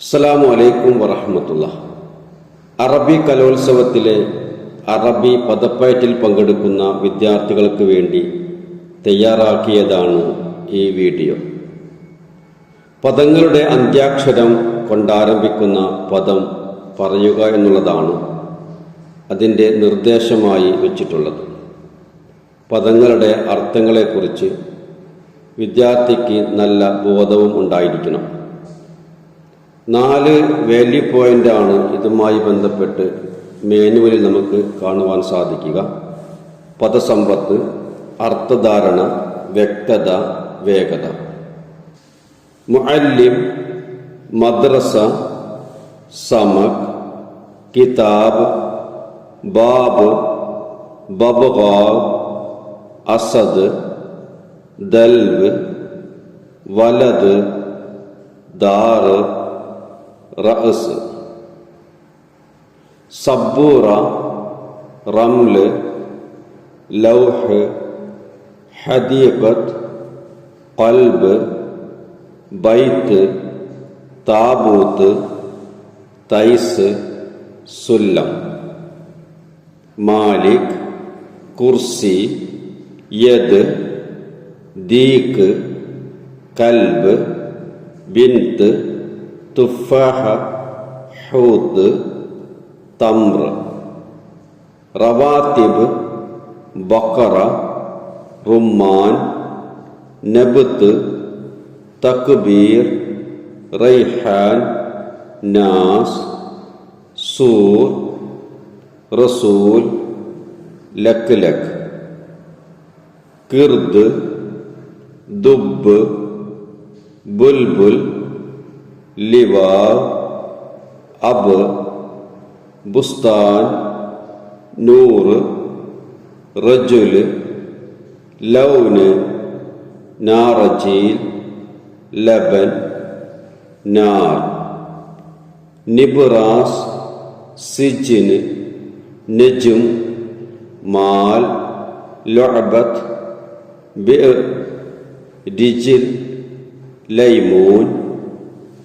അസ്സലാമു അലൈക്കും വറഹമത്തുള്ള. അറബി കലോത്സവത്തിലെ അറബി പദപ്പയറ്റിൽ പങ്കെടുക്കുന്ന വിദ്യാർത്ഥികൾക്ക് വേണ്ടി തയ്യാറാക്കിയതാണ് ഈ വീഡിയോ. പദങ്ങളുടെ അന്ത്യാക്ഷരം കൊണ്ടാരംഭിക്കുന്ന പദം പറയുക എന്നുള്ളതാണ് അതിന്റെ നിർദ്ദേശമായി വെച്ചിട്ടുള്ളത്. പദങ്ങളുടെ അർത്ഥങ്ങളെക്കുറിച്ച് വിദ്യാർത്ഥിക്ക് നല്ല ബോധവും ഉണ്ടായിരിക്കണം. നാല് വാല്യൂ ആണ് ഇതുമായി ബന്ധപ്പെട്ട് മാനുവലിൽ നമുക്ക് കാണുവാൻ സാധിക്കുക. പദസമ്പത്ത് അർത്ഥധാരണ വ്യക്തത വേഗത. മുഅല്ലിം മദ്രസ സമക് കിതാബ് ബാബ് ബബ്ഗാവ് അസദ് ദൽവ് വലത് ദാറ് ரஸ் சப்பூரா ரம்லு லவ்ஹு ஹதீகத் கல்பு பைத்து தாபூத்து தைஸு சுல்லம். மாலிக் குர்சி எது தீக்கு கல்பு பின்த்து തുഫാഹ ഹൂത്ത് തമ്ര റവാത്തിബ് ബക്കറ റുമാൻ നബത്ത് തക്ബീർ റൈഹാൻ നാസ് സൂർ റസൂൽ ലക്ക് ലക്ക് കിർദ് ദുബ് ബുൽബുൽ ലിവാവ് അബ് ബുസ്താൻ നൂറ് റജുൽ ലൗന് നാറജീൽ ലബൻ നാർ നിബ്രാസ് സിജിന് നജും മാൽ ലൊഅബത്ത് ബിർ രിജിൽ ലൈമൂൻ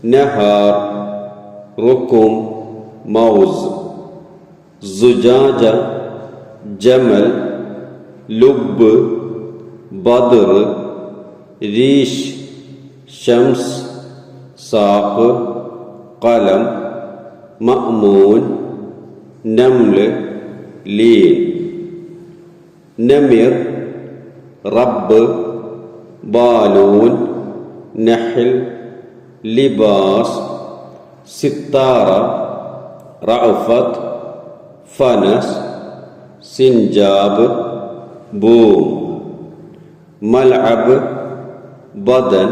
نهار ركم موز زجاجة جمل لب بدر ريش شمس ساق قلم مأمون نمل لين نمر رب بالون نحل لباس ستارة رعفت فنس سنجاب بوم. ملعب بدن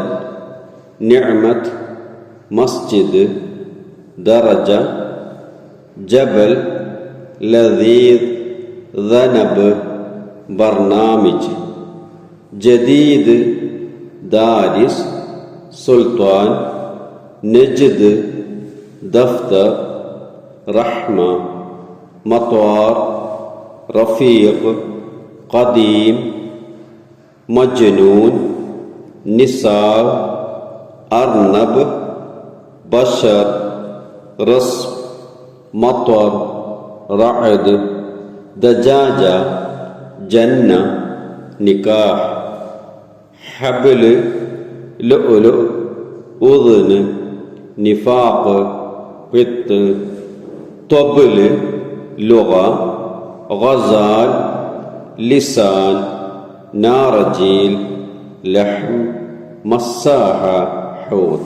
نعمة مسجد درجة جبل لذيذ ذنب برنامج. جديد دارس سلطان. نجد دفتر رحمة مطار رفيق قديم مجنون نساء أرنب بشر رسم مطر رعد دجاجة جنة نكاح حبل لؤلؤ أذن نفاق قط طبل لغة غزال لسان نارجيل لحم مساحة حوت.